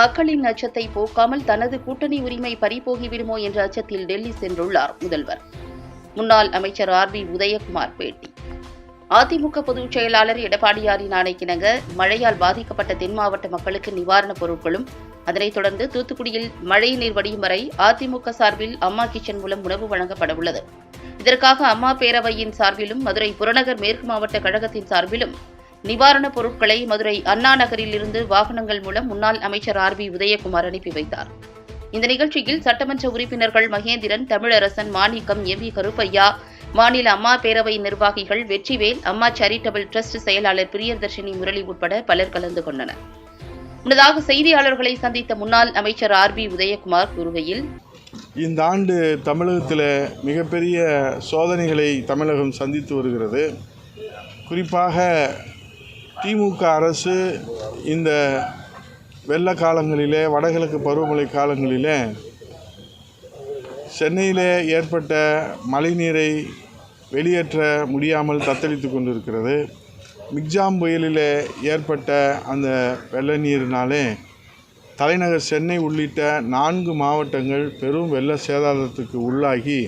மக்களின் அச்சத்தை போக்காமல் தனது கூட்டணி உரிமை பறிபோகிவிடுமோ என்ற அச்சத்தில் டெல்லி சென்றுள்ளார் முதல்வர். முன்னாள் அமைச்சர் ஆர் பி உதயகுமார் பேட்டி. அதிமுக பொதுச் செயலாளர் எடப்பாடியாரின் ஆணைக்கிணங்க மழையால் பாதிக்கப்பட்ட தென் மாவட்ட மக்களுக்கு நிவாரணப் பொருட்களும் அதனைத் தொடர்ந்து தூத்துக்குடியில் மழை நீர் வடியும் வரை அதிமுக சார்பில் அம்மா கிச்சன் மூலம் உணவு வழங்கப்பட உள்ளது. இதற்காக அம்மா பேரவையின் சார்பிலும் மதுரை புறநகர் மேற்கு மாவட்ட கழகத்தின் சார்பிலும் நிவாரணப் பொருட்களை மதுரை அண்ணா நகரில் இருந்து வாகனங்கள் மூலம் முன்னாள் அமைச்சர் ஆர் பி உதயகுமார் அனுப்பி வைத்தார். இந்த நிகழ்ச்சியில் சட்டமன்ற உறுப்பினர்கள் மகேந்திரன் தமிழரசன் மாணிக்கம் எம் வி கருப்பையா மாநில அம்மா பேரவை நிர்வாகிகள் வெற்றிவேல் அம்மா சேரிட்டபிள் ட்ரஸ்ட் செயலாளர் பிரியதர்ஷினி முரளி உட்பட பலர் கலந்து கொண்டனர். முன்னதாக செய்தியாளர்களை சந்தித்த முன்னாள் அமைச்சர் ஆர் பி உதயகுமார் கூறுகையில் இந்த ஆண்டு தமிழகத்தில் மிகப்பெரிய சோதனைகளை தமிழகம் சந்தித்து வருகிறது. குறிப்பாக திமுக அரசு இந்த வெள்ள காலங்களிலே வடகிழக்கு பருவமழை காலங்களிலே சென்னையிலே ஏற்பட்ட மழைநீரை வெளியேற்ற முடியாமல் தத்தளித்து கொண்டிருக்கிறது. மிக்ஜாம் புயலிலே ஏற்பட்ட அந்த வெள்ள நீரினாலே தலைநகர் சென்னை உள்ளிட்ட நான்கு மாவட்டங்கள் பெரும் வெள்ள சேதாரத்துக்கு உள்ளாகி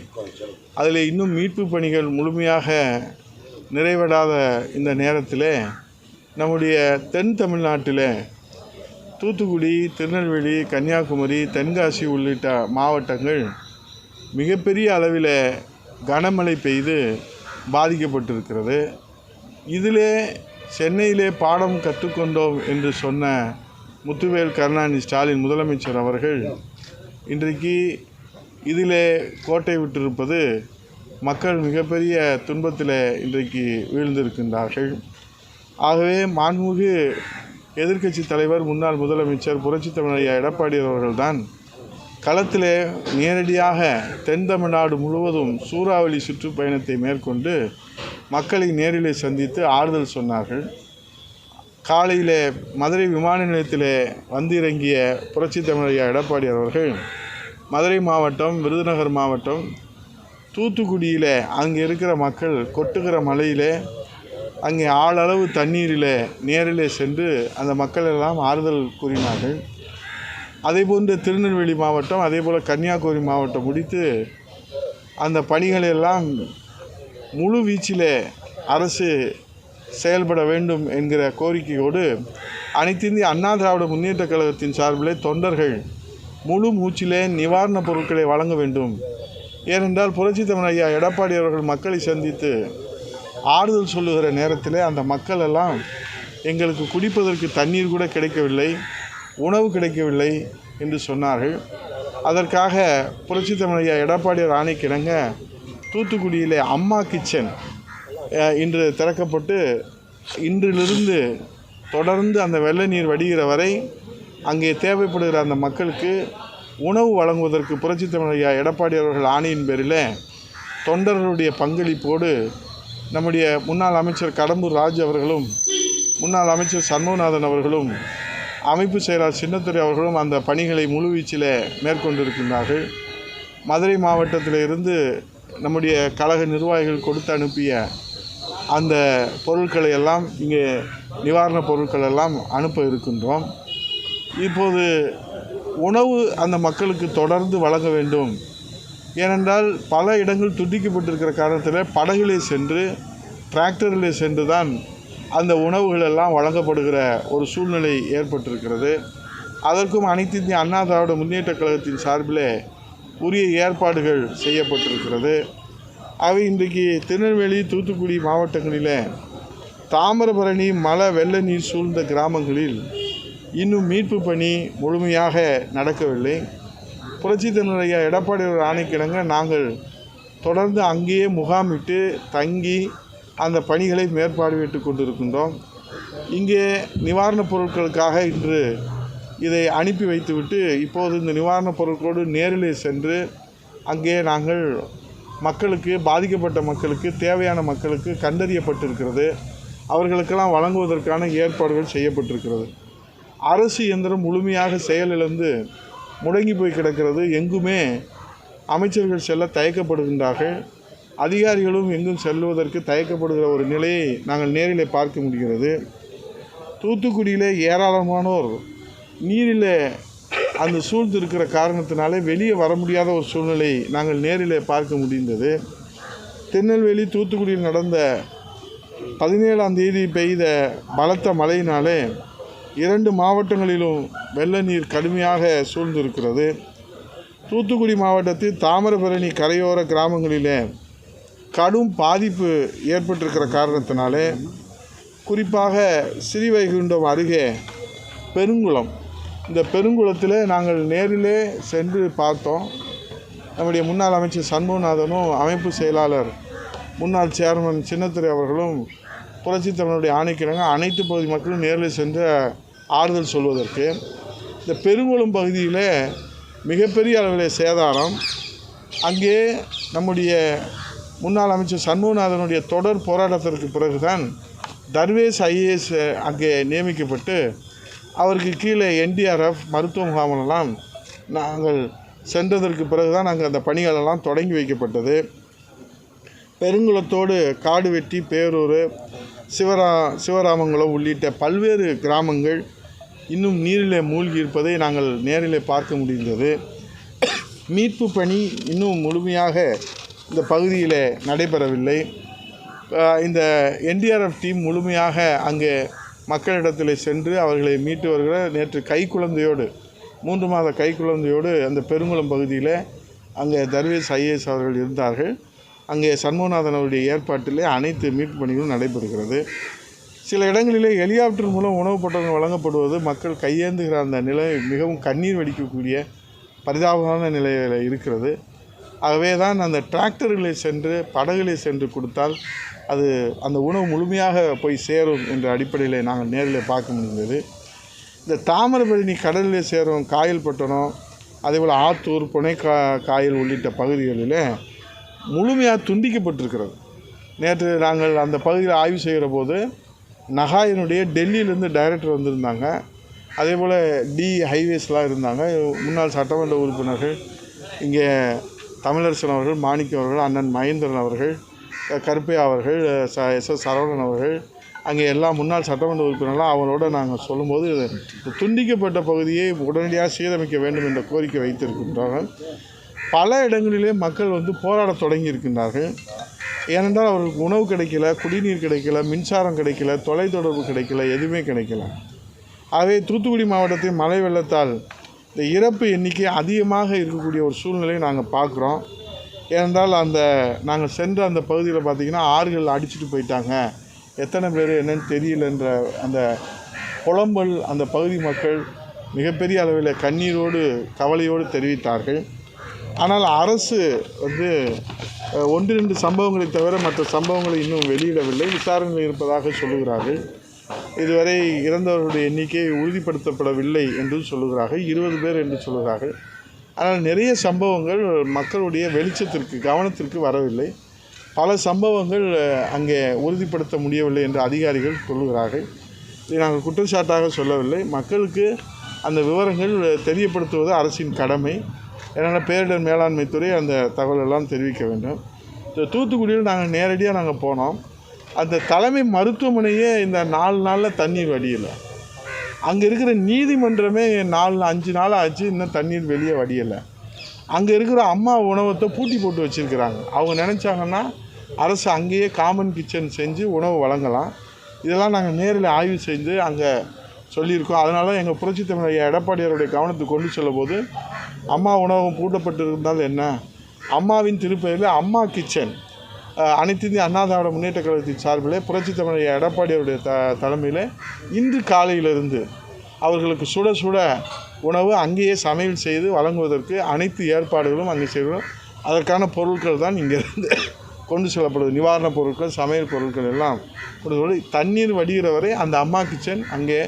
அதில் இன்னும் மீட்பு பணிகள் முழுமையாக நிறைவடாத இந்த நேரத்தில் நம்முடைய தென் தமிழ்நாட்டில் தூத்துக்குடி திருநெல்வேலி கன்னியாகுமரி தென்காசி உள்ளிட்ட மாவட்டங்கள் மிகப்பெரிய அளவில் கனமழை பெய்து பாதிக்கப்பட்டிருக்கிறது. இதிலே சென்னையிலே பாடம் கற்றுக்கொண்டோம் என்று சொன்ன முத்துவேல் கருணாநிதி ஸ்டாலின் முதலமைச்சர் அவர்கள் இன்றைக்கு இதிலே கோட்டை விட்டிருப்பது மக்கள் மிகப்பெரிய துன்பத்தில் இன்றைக்கு வீழ்ந்திருக்கின்றார்கள். ஆகவே மாண்புமிகு எதிர்க்கட்சி தலைவர் முன்னாள் முதலமைச்சர் புரட்சி தமிழர் எடப்பாடி அவர்கள்தான் களத்திலே நேரடியாக தென் தமிழ்நாடு முழுவதும் சூறாவளி சுற்றுப்பயணத்தை மேற்கொண்டு மக்களை நேரிலே சந்தித்து ஆறுதல் சொன்னார்கள். காலையிலே மதுரை விமான நிலையத்திலே வந்திறங்கிய புரட்சி தமிழர் எடப்பாடி அவர்கள் மதுரை மாவட்டம் விருதுநகர் மாவட்டம் தூத்துக்குடியில் அங்கே இருக்கிற மக்கள் கொட்டுகிற மலையிலே அங்கே ஆளளவு தண்ணீரில் நேரிலே சென்று அந்த மக்கள் எல்லாம் ஆறுதல் கூறினார்கள். அதேபோன்று திருநெல்வேலி மாவட்டம் அதேபோல் கன்னியாகுமரி மாவட்டம் முடித்து அந்த பணிகளை எல்லாம் முழு வீச்சில் அரசு செயல்பட வேண்டும் என்கிற கோரிக்கையோடு அனைத்து இந்திய அண்ணா திராவிட முன்னேற்ற கழகத்தின் சார்பில் தொண்டர்கள் முழு மூச்சிலே நிவாரணப் பொருட்களை வழங்க வேண்டும். ஏனென்றால் புரட்சி தமிழ் ஐயா எடப்பாடி அவர்கள் மக்களை சந்தித்து ஆறுதல் சொல்லுகிற நேரத்தில் அந்த மக்கள் எல்லாம் எங்களுக்கு குடிப்பதற்கு தண்ணீர் கூட கிடைக்கவில்லை உணவு கிடைக்கவில்லை என்று சொன்னார்கள். அதற்காக புரட்சி தமிழையா எடப்பாடி எடப்பாடியார் ஆணைக்கிணங்க தூத்துக்குடியிலே அம்மா கிச்சன் இன்று திறக்கப்பட்டு இன்றிலிருந்து தொடர்ந்து அந்த வெள்ள நீர் வடிகிற வரை அங்கே தேவைப்படுகிற அந்த மக்களுக்கு உணவு வழங்குவதற்கு புரட்சி தமிழையா எடப்பாடி அவர்கள் ஆணையின் பேரில் தொண்டர்களுடைய பங்களிப்போடு நம்முடைய முன்னாள் அமைச்சர் கடம்பூர் ராஜ் அவர்களும் முன்னாள் அமைச்சர் சண்முகநாதன் அவர்களும் அமைப்பு செயலாளர் சின்னத்துறை அவர்களும் அந்த பணிகளை முழுவீச்சில் மேற்கொண்டிருக்கின்றார்கள். மதுரை மாவட்டத்தில் இருந்து நம்முடைய கழக நிர்வாகிகள் கொடுத்து அனுப்பிய அந்த பொருட்களை எல்லாம் இங்கே நிவாரணப் பொருட்கள் எல்லாம் அனுப்ப இருக்கின்றோம். இப்போது உணவு அந்த மக்களுக்கு தொடர்ந்து வழங்க வேண்டும். ஏனென்றால் பல இடங்கள் துண்டிக்கப்பட்டிருக்கிற காரணத்தில் படகிலே சென்று டிராக்டரிலே சென்று தான் அந்த உணவுகள் எல்லாம் வழங்கப்படுகிற ஒரு சூழ்நிலை ஏற்பட்டிருக்கிறது. அதற்கும் அனைத்து இந்திய அண்ணா திராவிட முன்னேற்ற கழகத்தின் சார்பில் உரிய ஏற்பாடுகள் செய்யப்பட்டிருக்கிறது. அவை இன்றைக்கு திருநெல்வேலி தூத்துக்குடி மாவட்டங்களில் தாமிரபரணி மழை வெள்ள நீர் சூழ்ந்த கிராமங்களில் இன்னும் மீட்பு பணி முழுமையாக நடக்கவில்லை. புரட்சி தமிழர் எடப்பாடி அவர்கள் ஆணைக்கிணங்க நாங்கள் தொடர்ந்து அங்கேயே முகாமிட்டு தங்கி அந்த பணிகளை மேற்பார்வையிட்டு கொண்டிருக்கின்றோம். இங்கே நிவாரணப் பொருட்களுக்காக இன்று இதை அனுப்பி வைத்துவிட்டு இப்போது இந்த நிவாரணப் பொருட்களோடு நேரிலே சென்று அங்கே நாங்கள் மக்களுக்கு பாதிக்கப்பட்ட மக்களுக்கு தேவையான மக்களுக்கு கண்டறியப்பட்டிருக்கிறது. அவர்களுக்கெல்லாம் வழங்குவதற்கான ஏற்பாடுகள் செய்யப்பட்டிருக்கிறது. அரசு இயந்திரம் முழுமையாக செயலிழந்து முடங்கி போய் கிடக்கிறது. எங்குமே அமைச்சர்கள் செல்ல தயக்கப்படுகின்றார்கள். அதிகாரிகளும் எங்கும் செல்வதற்கு தயக்கப்படுகிற ஒரு நிலையை நாங்கள் நேரில் பார்க்க முடிகிறது. தூத்துக்குடியிலே ஏராளமானோர் நீரில் அந்த சூழ்ந்து இருக்கிற காரணத்தினாலே வெளியே வர முடியாத ஒரு சூழ்நிலை நாங்கள் நேரில் பார்க்க முடிந்தது. திருநெல்வேலி தூத்துக்குடியில் நடந்த பதினேழாம் தேதி பெய்த பலத்த மழையினாலே இரண்டு மாவட்டங்களிலும் வெள்ள நீர் கடுமையாக சூழ்ந்திருக்கிறது. தூத்துக்குடி மாவட்டத்தில் தாமிரபரணி கரையோர கிராமங்களிலே கடும் பாதிப்பு ஏற்பட்டிருக்கிற காரணத்தினாலே குறிப்பாக ஸ்ரீவைகுண்டம் அருகே பெருங்குளம். இந்த பெருங்குளத்தில் நாங்கள் நேரிலே சென்று பார்த்தோம். நம்முடைய முன்னாள் அமைச்சர் சண்முகநாதனும் அமைப்பு செயலாளர் முன்னாள் சேர்மன் சின்னத்துறை அவர்களும் புரட்சி ஆணைக்கிழங்க அனைத்து பகுதி மக்களும் நேரில் சென்று ஆறுதல் சொல்வதற்கு இந்த பெருங்குளம் பகுதியில் மிகப்பெரிய அளவில் சேதாரம் அங்கே நம்முடைய முன்னாள் அமைச்சர் சண்முகநாதனுடைய தொடர் போராட்டத்திற்கு பிறகுதான் தர்வேஸ் ஐஏஎஸ் அங்கே நியமிக்கப்பட்டு அவருக்கு கீழே என்டிஆர்எஃப் மருத்துவ முகாமெல்லாம் நாங்கள் சென்றதற்கு பிறகுதான் அங்கே அந்த பணிகளெல்லாம் தொடங்கி வைக்கப்பட்டது. பெருங்குளத்தோடு காடு வெட்டி பேரூர் சிவரா சிவராமங்குளம் உள்ளிட்ட பல்வேறு கிராமங்கள் இன்னும் நீரிலே மூழ்கி இருப்பதை நாங்கள் நேரிலே பார்க்க முடிந்தது. மீட்பு பணி இன்னும் முழுமையாக இந்த பகுதியில் நடைபெறவில்லை. இந்த என்டிஆர்எஃப் டீம் முழுமையாக அங்கே மக்களிடத்தில் சென்று அவர்களை மீட்டு வருகிற நேற்று கைக்குழந்தையோடு மூன்று மாத கைக்குழந்தையோடு அந்த பெருங்குளம் பகுதியில் அங்கே தர்வேஸ் ஐஏஎஸ் அவர்கள் இருந்தார்கள். அங்கே சண்முகநாதன் அவருடைய ஏற்பாட்டிலே அனைத்து மீட்பு பணிகளும் நடைபெறுகிறது. சில இடங்களிலே ஹெலிகாப்டர் மூலம் உணவுப் பொட்டலங்கள் வழங்கப்படுவது மக்கள் கையேந்துகிற அந்த நிலை மிகவும் கண்ணீர் வடிக்கக்கூடிய பரிதாபமான நிலையில் இருக்கிறது. ஆகவே தான் அந்த டிராக்டர்களை சென்று படகுகளை சென்று கொடுத்தால் அது அந்த உணவு முழுமையாக போய் சேரும் என்ற அடிப்படையில் நாங்கள் நேரில் பார்க்க முடிந்தது. இந்த தாமிரபரணி கடலில் சேரும் காயல்பட்டணம் அதேபோல் ஆத்தூர் புனை கா காயல் உள்ளிட்ட பகுதிகளில் முழுமையாக துண்டிக்கப்பட்டிருக்கிறது. நேற்று நாங்கள் அந்த பகுதியில் ஆய்வு செய்கிற போது நகாயினுடைய டெல்லியிலேருந்து டைரக்டர் வந்திருந்தாங்க. அதே போல் டி ஹைவேஸ்லாம் இருந்தாங்க. முன்னாள் சட்டமன்ற உறுப்பினர்கள் இங்கே தமிழரசன் அவர்கள் மாணிக்கம் அவர்கள் அண்ணன் மகேந்திரன் அவர்கள் கருப்பையா அவர்கள் ச எஸ் எஸ் சரவணன் அவர்கள் அங்கே எல்லா முன்னாள் சட்டமன்ற உறுப்பினர்களாம் அவரோட நாங்கள் சொல்லும்போது துண்டிக்கப்பட்ட பகுதியை உடனடியாக சீரமைக்க வேண்டும் என்ற கோரிக்கை வைத்திருக்கின்றார்கள். பல இடங்களிலே மக்கள் வந்து போராடத் தொடங்கி இருக்கின்றார்கள் ஏனென்றால் அவர்களுக்கு உணவு கிடைக்கல குடிநீர் கிடைக்கல மின்சாரம் கிடைக்கல தொலைத்தொடர்பு கிடைக்கல எதுவுமே கிடைக்கல. ஆகவே தூத்துக்குடி மாவட்டத்தில் மழை வெள்ளத்தால் இந்த இறப்பு எண்ணிக்கை அதிகமாக இருக்கக்கூடிய ஒரு சூழ்நிலையை நாங்கள் பார்க்குறோம். ஏனென்றால் அந்த நாங்கள் சென்ற அந்த பகுதியில் பார்த்திங்கன்னா ஆறுகள் அடிச்சுட்டு போயிட்டாங்க. எத்தனை பேர் என்னன்னு தெரியலன்ற அந்த புலம்பல் அந்த பகுதி மக்கள் மிகப்பெரிய அளவில் கண்ணீரோடு கவலையோடு தெரிவித்தார்கள். ஆனால் அரசு வந்து ஒன்று ரெண்டு சம்பவங்களை தவிர மற்ற சம்பவங்களை இன்னும் வெளியிடவில்லை. விசாரணையில் இருப்பதாக சொல்லுகிறார்கள். இதுவரை இறந்தவர்களுடைய எண்ணிக்கை உறுதிப்படுத்தப்படவில்லை என்று சொல்லுகிறார்கள். இருபது பேர் என்று சொல்லுகிறார்கள். ஆனால் நிறைய சம்பவங்கள் மக்களுடைய வெளிச்சத்திற்கு கவனத்திற்கு வரவில்லை. பல சம்பவங்கள் அங்கே உறுதிப்படுத்த முடியவில்லை என்று அதிகாரிகள் சொல்லுகிறார்கள். இதை நாங்கள் குற்றச்சாட்டாக சொல்லவில்லை. மக்களுக்கு அந்த விவரங்கள் தெரியப்படுத்துவது அரசின் கடமை. ஏன்னா பேரிடர் மேலாண்மை துறை அந்த தகவலெல்லாம் தெரிவிக்க வேண்டும். இந்த தூத்துக்குடியில் நாங்கள் நேரடியாக நாங்கள் போனோம். அந்த தலைமை மருத்துவமனையே இந்த நாலு நாளில் தண்ணீர் வடியலை. அங்கே இருக்கிற நீதிமன்றமே நாலு அஞ்சு நாள் ஆச்சு இன்னும் தண்ணீர் வெளியே வடியலை. அங்கே இருக்கிற அம்மா உணவத்தை பூட்டி போட்டு வச்சுருக்கிறாங்க. அவங்க நினச்சாங்கன்னா அரசு அங்கேயே காமன் கிச்சன் செஞ்சு உணவு வழங்கலாம். இதெல்லாம் நாங்கள் நேரில் ஆய்வு செய்து அங்கே சொல்லியிருக்கோம். அதனால எங்கள் புரட்சி தமிழ் எடப்பாடியாருடைய கவனத்துக்கு கொண்டு செல்லும்போது அம்மா உணவகம் பூட்டப்பட்டிருந்தால் என்ன? அம்மாவின் திருப்பெயரில் அம்மா கிச்சன் அனைத்திந்திய அனைத்து அண்ணா திராவிட முன்னேற்ற கழகத்தின் சார்பில் புரட்சி தமிழ் எடப்பாடியாருடைய த தலைமையில் இன்று காலையிலிருந்து அவர்களுக்கு சுட சுட உணவு அங்கேயே சமையல் செய்து வழங்குவதற்கு அனைத்து ஏற்பாடுகளும் அங்கே செய்கிறோம். அதற்கான பொருட்கள் தான் இங்கேருந்து கொண்டு செல்லப்படுது. நிவாரணப் பொருட்கள் சமையல் பொருட்கள் எல்லாம். கொண்டு தண்ணீர் வடிகிற வரை அந்த அம்மா கிச்சன் அங்கே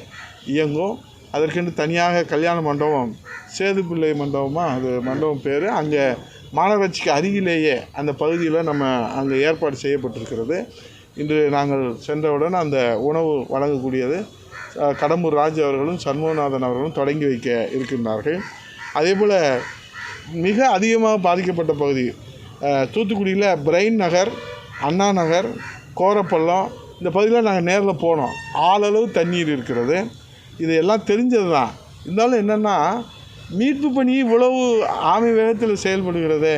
இயங்கும் அதற்கென்று தனியாக கல்யாண மண்டபம் சேதுப்பிள்ளை மண்டபமாக அது மண்டபம் பேர். அங்கே மாநகராட்சிக்கு அருகிலேயே அந்த பகுதியில் நம்ம அங்கே ஏற்பாடு செய்யப்பட்டிருக்கிறது. இன்று நாங்கள் சென்றவுடன் அந்த உணவு வழங்கக்கூடியது கடம்பூர் ராஜ் அவர்களும் சண்முகநாதன் அவர்களும் தொடங்கி வைக்க இருக்கின்றார்கள். அதேபோல் மிக அதிகமாக பாதிக்கப்பட்ட பகுதி தூத்துக்குடியில் பிரெயின் நகர் அண்ணா நகர் கோரப்பள்ளம் இந்த பகுதியில் நாங்கள் நேரில் போனோம். ஆளளவு தண்ணீர் இருக்கிறது. இது எல்லாம் தெரிஞ்சது தான் இருந்தாலும் என்னென்னா மீட்பு பணி இவ்வளவு ஆமை வேகத்தில் செயல்படுகிறதே.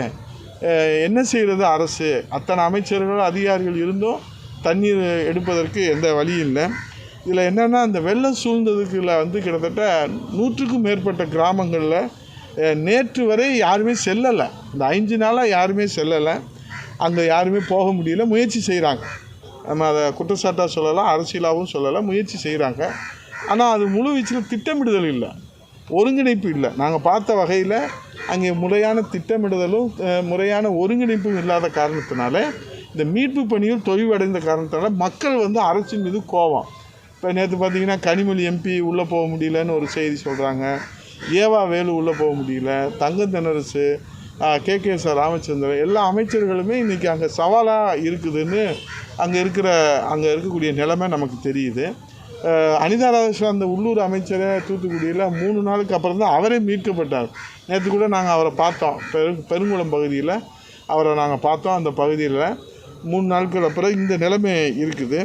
என்ன செய்கிறது அரசு? அத்தனை அமைச்சர்கள் அதிகாரிகள் இருந்தும் தண்ணீர் எடுப்பதற்கு எந்த வழியும் இல்லை. இதில் என்னென்னா இந்த வெள்ளம் சூழ்ந்ததுக்குள்ள வந்து கிட்டத்தட்ட நூற்றுக்கும் மேற்பட்ட கிராமங்களில் நேற்று வரை யாருமே செல்லலை. இந்த ஐந்து நாளாக யாருமே செல்லலை. அங்கே யாருமே போக முடியல. முயற்சி செய்கிறாங்க. நம்ம அதை குற்றச்சாட்டாக சொல்லலாம் அரசியலாகவும் சொல்லலாம் முயற்சி செய்கிறாங்க. ஆனால் அது முழு வீச்சில் திட்டமிடுதல் இல்லை. ஒருங்கிணைப்பு இல்லை. நாங்கள் பார்த்த வகையில் அங்கே முறையான திட்டமிடுதலும் முறையான ஒருங்கிணைப்பும் இல்லாத காரணத்தினால இந்த மீட்பு பணியும் தொய்வடைந்த காரணத்தினால மக்கள் வந்து அரசின் மீது கோபம். இப்போ நேற்று பார்த்தீங்கன்னா கனிமொழி எம்பி உள்ளே போக முடியலன்னு ஒரு செய்தி சொல்கிறாங்க ஏவா வேலு உள்ளே போக முடியல. Thangam Thennarasu K. K. S. Ramachandran எல்லா அமைச்சர்களுமே இன்றைக்கி அங்கே சவாலாக இருக்குதுன்னு அங்கே இருக்கிற அங்கே இருக்கக்கூடிய நிலைமை நமக்கு தெரியுது. அனிதா ராதாகிருஷ்ணன் அந்த உள்ளூர் அமைச்சரை தூத்துக்குடியில் மூணு நாளுக்கு அப்புறம் தான் அவரே மீட்கப்பட்டார். நேற்று கூட நாங்கள் அவரை பார்த்தோம். பெரு பெருங்குளம் பகுதியில் அவரை நாங்கள் பார்த்தோம். அந்த பகுதியில் மூணு நாட்கள் அப்புறம் இந்த நிலைமை இருக்குது.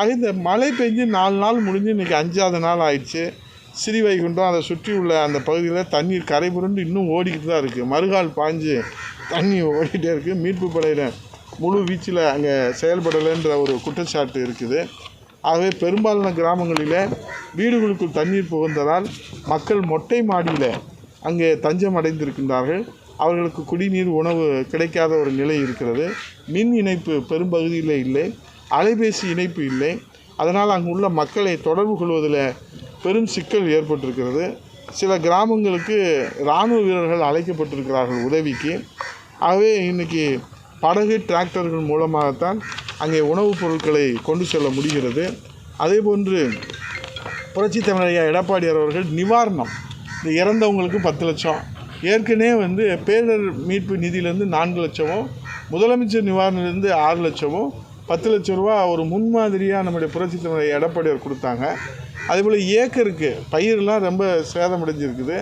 அது இந்த மழை பெஞ்சு நாலு நாள் முடிஞ்சு இன்றைக்கி அஞ்சாவது நாள் ஆயிடுச்சு. ஸ்ரீவைகுண்டம் அதை சுற்றி உள்ள அந்த பகுதியில் தண்ணீர் கரை புரண்டு இன்னும் ஓடிக்கிட்டு தான் இருக்குது மறுகால் பாஞ்சு தண்ணி ஓடிக்கிட்டே இருக்குது மீட்பு படையில் முழு வீச்சில் அங்கே செயல்படலைன்ற ஒரு குற்றச்சாட்டு இருக்குது. ஆகவே பெரும்பாலான கிராமங்களில் வீடுகளுக்குள் தண்ணீர் புகுந்ததால் மக்கள் மொட்டை மாடியில் அங்கே தஞ்சம் அடைந்திருக்கின்றார்கள். அவர்களுக்கு குடிநீர் உணவு கிடைக்காத ஒரு நிலை இருக்கிறது. மின் இணைப்பு பெரும்பகுதியில் இல்லை. அலைபேசி இணைப்பு இல்லை. அதனால் அங்குள்ள மக்களை தொடர்பு கொள்வதில் பெரும் சிக்கல் ஏற்பட்டிருக்கிறது. சில கிராமங்களுக்கு இராணுவ வீரர்கள் அழைக்கப்பட்டிருக்கிறார்கள் உதவிக்கு. ஆகவே இன்றைக்கி படகு டிராக்டர்கள் மூலமாகத்தான் அங்கே உணவுப் பொருட்களை கொண்டு செல்ல முடிகிறது. அதே போன்று புரட்சி தமிழையா எடப்பாடியார் அவர்கள் நிவாரணம். இந்த இறந்தவங்களுக்கு பத்து லட்சம். ஏற்கனவே வந்து பேரிடர் மீட்பு நிதியிலேருந்து நான்கு லட்சமும் முதலமைச்சர் நிவாரணத்திலேருந்து ஆறு லட்சமும் பத்து லட்ச ரூபா ஒரு முன்மாதிரியாக நம்முடைய புரட்சி தமிழ் எடப்பாடியார் கொடுத்தாங்க. அதேபோல் ஏக்கருக்கு பயிரெலாம் ரொம்ப சேதமடைஞ்சிருக்குது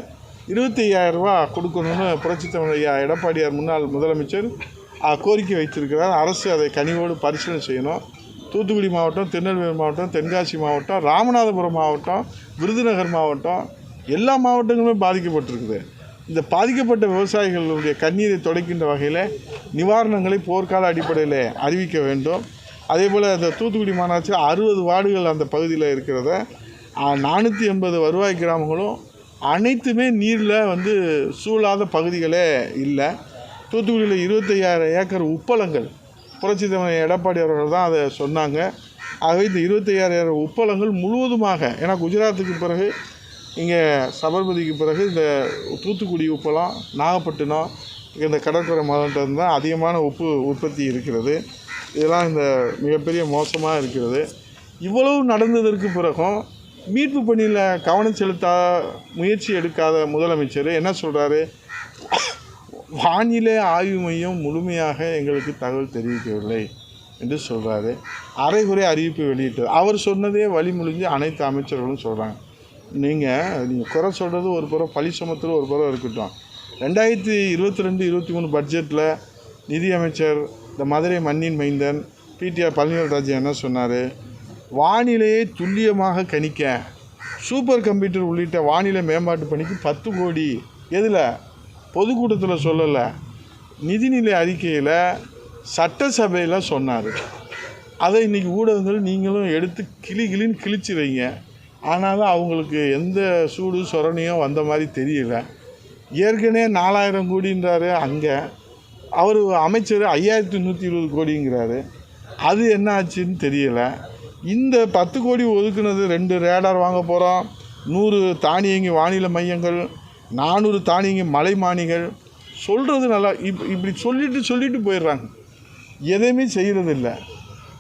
இருபத்தி ஐயாயிரம் ரூபா கொடுக்கணும்னு புரட்சி தமிழ் ஐயா எடப்பாடியார் முன்னாள் முதலமைச்சர் கோரிக்கை வைத்திருக்கிறார். அரசு அதை கனிவோடு பரிசீலனை செய்யணும். தூத்துக்குடி மாவட்டம் திருநெல்வேலி மாவட்டம் தென்காசி மாவட்டம் ராமநாதபுரம் மாவட்டம் விருதுநகர் மாவட்டம் எல்லா மாவட்டங்களுமே பாதிக்கப்பட்டிருக்குது. இந்த பாதிக்கப்பட்ட விவசாயிகளுடைய கண்ணீரை துடைக்கின்ற வகையில் நிவாரணங்களை போர்க்கால அடிப்படையில் அறிவிக்க வேண்டும். அதே போல் அந்த தூத்துக்குடி மாநகராட்சியில் அறுபது வார்டுகள் அந்த பகுதியில் இருக்கிறத நானூற்றி எண்பது வருவாய் கிராமங்களும் அனைத்துமே நீரில் வந்து சூழாத பகுதிகளே இல்லை. தூத்துக்குடியில் இருபத்தையாயிரம் ஏக்கர் உப்பளங்கள். புரட்சி தலைவர் எடப்பாடி அவர்கள் தான் அதை சொன்னாங்க. ஆகவே இந்த இருபத்தையாயிரம் உப்பளங்கள் முழுவதுமாக ஏன்னா குஜராத்துக்கு பிறகு இங்கே சபர்மதிக்கு பிறகு இந்த தூத்துக்குடி உப்பளம் நாகப்பட்டினம் இந்த கடற்கரை மாவட்டம் தான் அதிகமான உப்பு உற்பத்தி இருக்கிறது. இதெல்லாம் இந்த மிகப்பெரிய மோசமாக இருக்கிறது. இவ்வளவு நடந்ததற்கு பிறகும் மீட்பு பணியில் கவனம் செலுத்தா முயற்சி எடுக்காத முதலமைச்சர் என்ன சொல்கிறாரு வானிலை ஆய்வு மையம் முழுமையாக எங்களுக்கு தகவல் தெரிவிக்கவில்லை என்று சொல்கிறாரு அரைகுறை அறிவிப்பு வெளியிட்டது. அவர் சொன்னதே வழி முடிஞ்சு அனைத்து அமைச்சர்களும் சொல்கிறாங்க நீங்கள் நீங்கள் குறை சொல்கிறது ஒரு புறம் பழி சுமத்துறது ஒரு புறம் இருக்கட்டும். ரெண்டாயிரத்தி இருபத்தி ரெண்டு இருபத்தி மூணு பட்ஜெட்டில் நிதியமைச்சர் இந்த மதுரை மண்ணின் மைந்தன் பிடிஆர் பழனிவேல்ராஜ் என்ன சொன்னார்? வானிலையை துல்லியமாக கணிக்க சூப்பர் கம்ப்யூட்டர் உள்ளிட்ட வானிலை மேம்பாட்டு பணிக்கு பத்து கோடி. எதில்? பொதுக்கூட்டத்தில் சொல்லலை. நிதிநிலை அறிக்கையில் சட்டசபையில் சொன்னார். அதை இன்றைக்கி ஊடகங்கள் நீங்களும் எடுத்து கிளி கிளின்னு கிழிச்சு வைங்க. ஆனாலும் அவங்களுக்கு எந்த சூடு சொரணையோ வந்த மாதிரி தெரியல. ஏற்கனவே நாலாயிரம் கோடின்றாரு அங்கே. அவர் அமைச்சர் ஐயாயிரத்தி நூற்றி இருபது கோடிங்கிறாரு. அது என்ன ஆச்சுன்னு தெரியல. இந்த பத்து கோடி ஒதுக்குனது ரெண்டு ரேடார் வாங்க போகிறோம் நூறு தானியங்கி வானிலை மையங்கள் நானூறு தானியங்க மலைமானிகள் சொல்கிறது நல்லா இப் இப்படி சொல்லிட்டு சொல்லிட்டு போயிடுறாங்க. எதையுமே செய்கிறதில்ல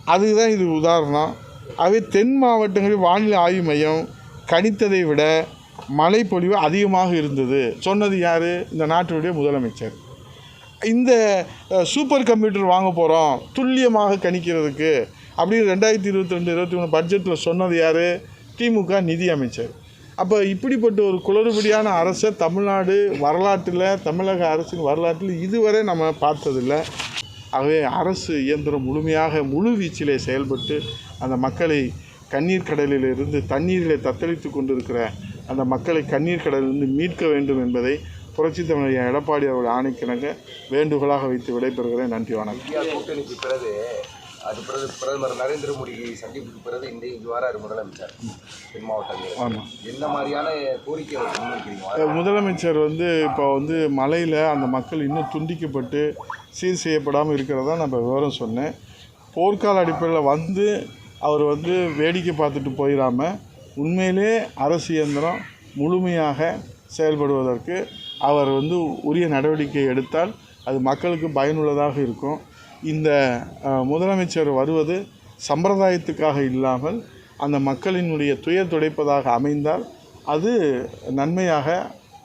அதுக்கு தான் இது உதாரணம். அதே தென் மாவட்டங்களில் வானிலை ஆய்வு மையம் கணித்ததை விட மழைப்பொழிவு அதிகமாக இருந்தது. சொன்னது யார்? இந்த நாட்டினுடைய முதலமைச்சர். இந்த சூப்பர் கம்ப்யூட்டர் வாங்க போகிறோம் துல்லியமாக கணிக்கிறதுக்கு அப்படின்னு ரெண்டாயிரத்தி இருபத்தி ரெண்டு இருபத்தி மூணு பட்ஜெட்டில் சொன்னது யார்? திமுக நிதி அமைச்சர். அப்போ இப்படிப்பட்ட ஒரு குளறுபடியான அரசை தமிழ்நாடு வரலாற்றில் தமிழக அரசின் வரலாற்றில் இதுவரை நம்ம பார்த்ததில்லை. ஆகவே அரசு இயந்திரம் முழுமையாக முழு வீச்சிலே செயல்பட்டு அந்த மக்களை கண்ணீர் கடலில் இருந்து தண்ணீரிலே தத்தளித்து கொண்டிருக்கிற அந்த மக்களை கண்ணீர் கடலிலிருந்து மீட்க வேண்டும் என்பதை புரட்சி தமிழர் எடப்பாடி அவர்கள் ஆணைக்கிணங்க வேண்டுகோளாக வைத்து விடைபெறுகிறேன். நன்றி வணக்கம். அது பிறகு பிரதமர் நரேந்திர மோடி சந்திப்புக்கு பிறகு இந்த வராரு முதலமைச்சர் தென் மாவட்டங்கள் ஆமாம் என்ன மாதிரியான கோரிக்கை முதலமைச்சர் வந்து இப்போ வந்து மலையில் அந்த மக்கள் இன்னும் துண்டிக்கப்பட்டு சீர் செய்யப்படாமல் இருக்கிறதா நம்ம விவரம் சொன்னேன். போர்க்கால அடிப்படையில் வந்து அவர் வந்து வேடிக்கை பார்த்துட்டு போயிடாம உண்மையிலே அரசு இயந்திரம் முழுமையாக செயல்படுவதற்கு அவர் வந்து உரிய நடவடிக்கை எடுத்தால் அது மக்களுக்கு பயனுள்ளதாக இருக்கும். இந்த முதலமைச்சர் வருவது சம்பிரதாயத்துக்காக இல்லாமல் அந்த மக்களினுடைய துயர் துடைப்பதாக அமைந்தால் அது நன்மையாக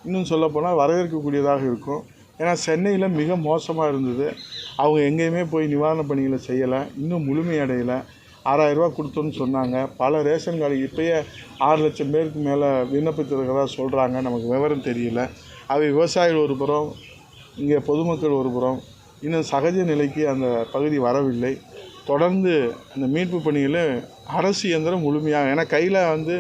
இன்னும் சொல்லப்போனால் வரவேற்கக்கூடியதாக இருக்கும். ஏன்னா சென்னையில் மிக மோசமாக இருந்தது. அவங்க எங்கேயுமே போய் நிவாரணப் பணிகளை செய்யலை. இன்னும் முழுமையடையலை ஆறாயிரரூபா கொடுத்தோன்னு சொன்னாங்க. பல ரேஷன் கார்டு இப்போயே ஆறு லட்சம் பேருக்கு மேலே விண்ணப்பித்திருக்கிறதா சொல்கிறாங்க நமக்கு விவரம் தெரியல. அவை விவசாயிகள் ஒரு புறம் இங்கே பொதுமக்கள் ஒரு புறம் இன்னும் சகஜ நிலைக்கு அந்த பகுதி வரவில்லை. தொடர்ந்து அந்த மீட்பு பணியில் அரசு இயந்திரம் முழுமையாக ஏன்னா கையில் வந்து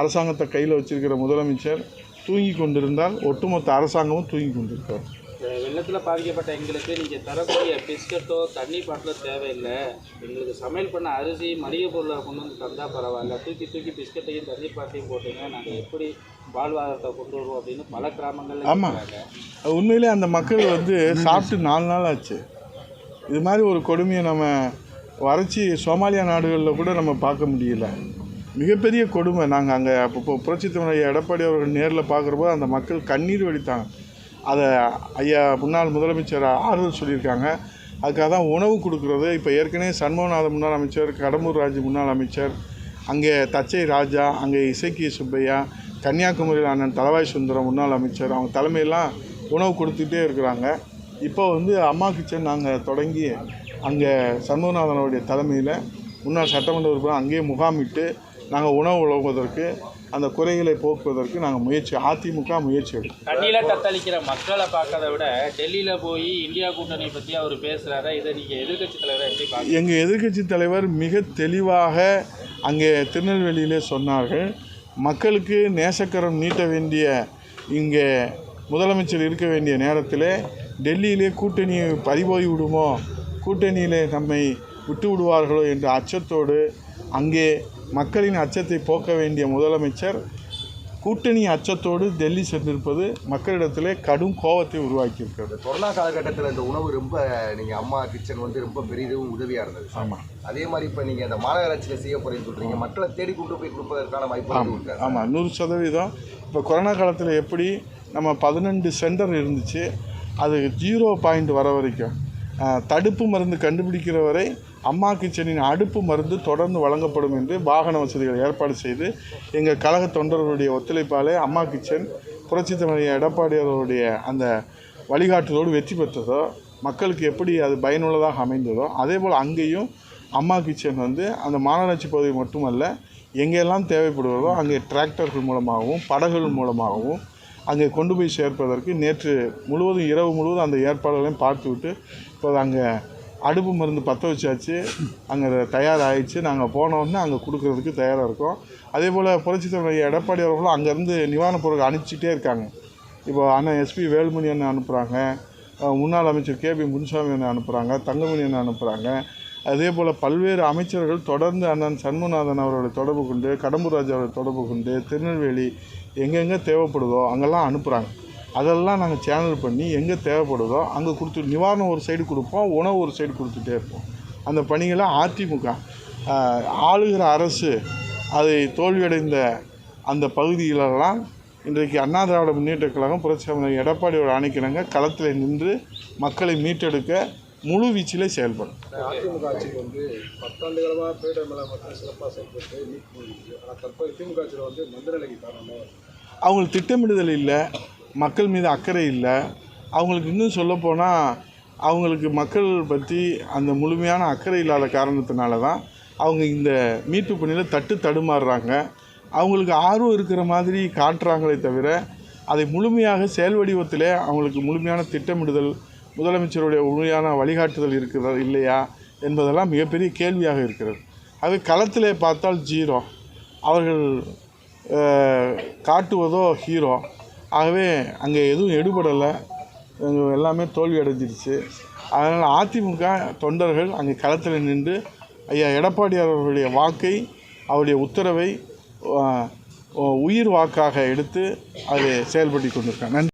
அரசாங்கத்தை கையில் வச்சிருக்கிற முதலமைச்சர் தூங்கி கொண்டிருந்தால் ஒட்டுமொத்த அரசாங்கமும் தூங்கி கொண்டிருக்கார் வெள்ளத்தில் பாதிக்கப்பட்ட எங்களுக்கு நீங்கள் தரக்கூடிய பிஸ்கட்டோ தண்ணி பாட்டிலோ தேவையில்லை. எங்களுக்கு சமையல் பண்ண அரிசி மளிகை பொருளை கொண்டு வந்து தந்தால் பரவாயில்ல. தூக்கி தூக்கி பிஸ்கட்டையும் தண்ணி பாட்டையும் போட்டுங்க நாங்கள் எப்படி வாழ்வாதாரத்தை கொண்டு வருவோம் அப்படின்னு பல கிராமங்களில் ஆமாம். உண்மையிலே அந்த மக்கள் வந்து சாப்பிட்டு நாலு நாள் ஆச்சு. இது மாதிரி ஒரு கொடுமையை நம்ம வறட்சி சோமாலியா நாடுகளில் கூட நம்ம பார்க்க முடியல. மிகப்பெரிய கொடுமை. நாங்கள் அங்கே அப்போ புரட்சித் தமிழர் எடப்பாடி அவர்கள் நேரில் பார்க்குறப்போ அந்த மக்கள் கண்ணீர் வடித்தாங்க. அதை ஐயா முன்னாள் முதலமைச்சர் ஆறுதல் சொல்லியிருக்காங்க. அதுக்காக தான் உணவு கொடுக்குறது. இப்போ ஏற்கனவே சண்முகநாதன் முன்னாள் அமைச்சர் கடம்பூர் ராஜு முன்னாள் அமைச்சர் அங்கே தச்சை ராஜா அங்கே இசக்கி சுப்பையா கன்னியாகுமரியில் அண்ணன் தலவாய் சுந்தரம் முன்னாள் அமைச்சர் அவங்க தலைமையெல்லாம் உணவு கொடுத்துட்டே இருக்கிறாங்க. இப்போ வந்து அம்மா கிச்சன் நாங்கள் தொடங்கி அங்கே சண்முகநாதனுடைய தலைமையில் முன்னாள் சட்டமன்ற உறுப்பினர் அங்கேயே முகாமிட்டு நாங்கள் உணவு உழவுவதற்கு அந்த குறைகளை போக்குவதற்கு நாங்கள் முயற்சி அதிமுக முயற்சி எடுக்கும் தண்ணியில் தத்தளிக்கிற மக்களை பார்க்கறத விட டெல்லியில் போய் இந்தியா கூட்டணி பற்றி அவர் பேசுகிறாரா இதை நீங்கள் எதிர்க்கட்சி தலைவரை எப்படி எங்கள் எதிர்க்கட்சி தலைவர் மிக தெளிவாக அங்கே திருநெல்வேலியிலே சொன்னார்கள். மக்களுக்கு நேசக்கரம் நீட்ட வேண்டிய இங்கே முதலமைச்சர் இருக்க வேண்டிய நேரத்தில் டெல்லியிலே கூட்டணி பறிபோய் விடுமோ? கூட்டணியிலே நம்மை விட்டு விடுவார்களோ என்ற அச்சத்தோடு அங்கே மக்களின் அச்சத்தை போக்க வேண்டிய முதலமைச்சர் கூட்டணி அச்சத்தோடு டெல்லி சென்றிருப்பது மக்களிடத்திலே கடும் கோபத்தை உருவாக்கியிருக்கிறது. கொரோனா காலகட்டத்தில் இந்த உணவு ரொம்ப நீங்கள் அம்மா கிச்சன் வந்து ரொம்ப பெரிதும் உதவியாக இருந்தது. ஆமாம் அதே மாதிரி இப்போ நீங்கள் இந்த மாநகராட்சியில் செய்ய போறீங்கன்னு சொல்கிறீங்க மக்களை தேடி கொண்டு போய் கொடுப்பதற்கான வாய்ப்பு ஆமாம் நூறு சதவீதம். இப்போ கொரோனா காலத்தில் எப்படி நம்ம பதினெண்டு சென்டர் இருந்துச்சு அது ஜீரோ பாயிண்ட் வர வரைக்கும் தடுப்பு மருந்து கண்டுபிடிக்கிற வரை அம்மா கிச்சனின் அடுப்பு மருந்து தொடர்ந்து வழங்கப்படும் என்று வாகன வசதிகள் ஏற்பாடு செய்து எங்கள் கழக தொண்டர்களுடைய ஒத்துழைப்பாலே அம்மா கிச்சன் புரட்சி தமிழக எடப்பாடி அவர்களுடைய அந்த வழிகாட்டுதோடு வெற்றி பெற்றதோ மக்களுக்கு எப்படி அது பயனுள்ளதாக அமைந்ததோ அதே போல் அங்கேயும் அம்மா கிச்சன் வந்து அந்த மாநகராட்சி பகுதி மட்டுமல்ல எங்கெல்லாம் தேவைப்படுவதோ அங்கே டிராக்டர்கள் மூலமாகவும் படகுகள் மூலமாகவும் அங்கே கொண்டு போய் சேர்ப்பதற்கு நேற்று முழுவதும் இரவு முழுவதும் அந்த ஏற்பாடுகளையும் பார்த்துவிட்டு இப்போ அங்கே அடுப்பு மருந்து பற்ற வச்சாச்சு. அங்கே தயாராகிடுச்சு நாங்கள் போனோடனே அங்கே கொடுக்குறதுக்கு தயாராக இருக்கோம். அதே போல் புரட்சி தலைவர் எடப்பாடி அவர்களும் அங்கேருந்து நிவாரணப் பொருட்கள் அனுப்பிச்சிட்டே இருக்காங்க. இப்போ அண்ணன் எஸ்பி வேலுமணி அண்ணன் அனுப்புகிறாங்க முன்னாள் அமைச்சர் கேபி முன்சாமி அண்ணன் அனுப்புகிறாங்க தங்கமணி அண்ணன் அனுப்புகிறாங்க அதே போல் பல்வேறு அமைச்சர்கள் தொடர்ந்து அண்ணன் சண்முநாதன் அவர்களை தொடர்பு கொண்டு கடம்பூர் ராஜா அவர்களை தொடர்பு கொண்டு திருநெல்வேலி எங்கெங்கே தேவைப்படுதோ அங்கெல்லாம் அனுப்புகிறாங்க அதெல்லாம் நாங்கள் சேனல் பண்ணி எங்கே தேவைப்படுதோ அங்கே கொடுத்து நிவாரணம் ஒரு சைடு கொடுப்போம் உணவு ஒரு சைடு கொடுத்துட்டே இருப்போம். அந்த பணிகளை அதிமுக ஆளுகிற அரசு அதை தோல்வியடைந்த அந்த பகுதிகளெல்லாம் இன்றைக்கு அண்ணா திராவிட முன்னேற்றக் கழகம் புரட்சி தலைவர் எடப்பாடியோட அணைக்கிணங்க களத்தில் நின்று மக்களை மீட்டெடுக்க முழு வீச்சிலே செயல்படும். அதிமுக ஆட்சிக்கு வந்து பத்தாண்டு காலமாக பேரிடர் மேலாண்மை சிறப்பாக செயல்பட்டு ஆனால் தற்போது திமுக ஆட்சியில் வந்து மந்தநிலைக்கு காரணம் அவங்களுக்கு திட்டமிடுதல் இல்லை. மக்கள் மீது அக்கறை இல்லை. அவங்களுக்கு இன்னும் சொல்லப்போனால் அவங்களுக்கு மக்கள் பற்றி அந்த முழுமையான அக்கறை இல்லாத காரணத்தினால தான் அவங்க இந்த மீட்பு பணியில் தட்டு தடுமாறுறாங்க. அவங்களுக்கு ஆர்வம் இருக்கிற மாதிரி காட்டுறாங்களே தவிர அதை முழுமையாக செயல் வடிவத்தில் அவங்களுக்கு முழுமையான திட்டமிடுதல் முதலமைச்சருடைய உண்மையான வழிகாட்டுதல் இருக்கிறதா இல்லையா என்பதெல்லாம் மிகப்பெரிய கேள்வியாக இருக்கிறது. அது களத்தில் பார்த்தால் ஜீரோ. அவர்கள் காட்டுவதோ ஹீரோ. ஆகவே அங்கே எதுவும் எடுபடலை. எல்லாமே தோல்வி அடைஞ்சிருச்சு. அதனால் அதிமுக தொண்டர்கள் அங்கே களத்தில் நின்று ஐயா எடப்பாடியார் அவர்களுடைய வாக்கை அவருடைய உத்தரவை உயிர் வாக்காக எடுத்து அதை செயல்பட்டு கொண்டிருக்காங்க. நன்றி.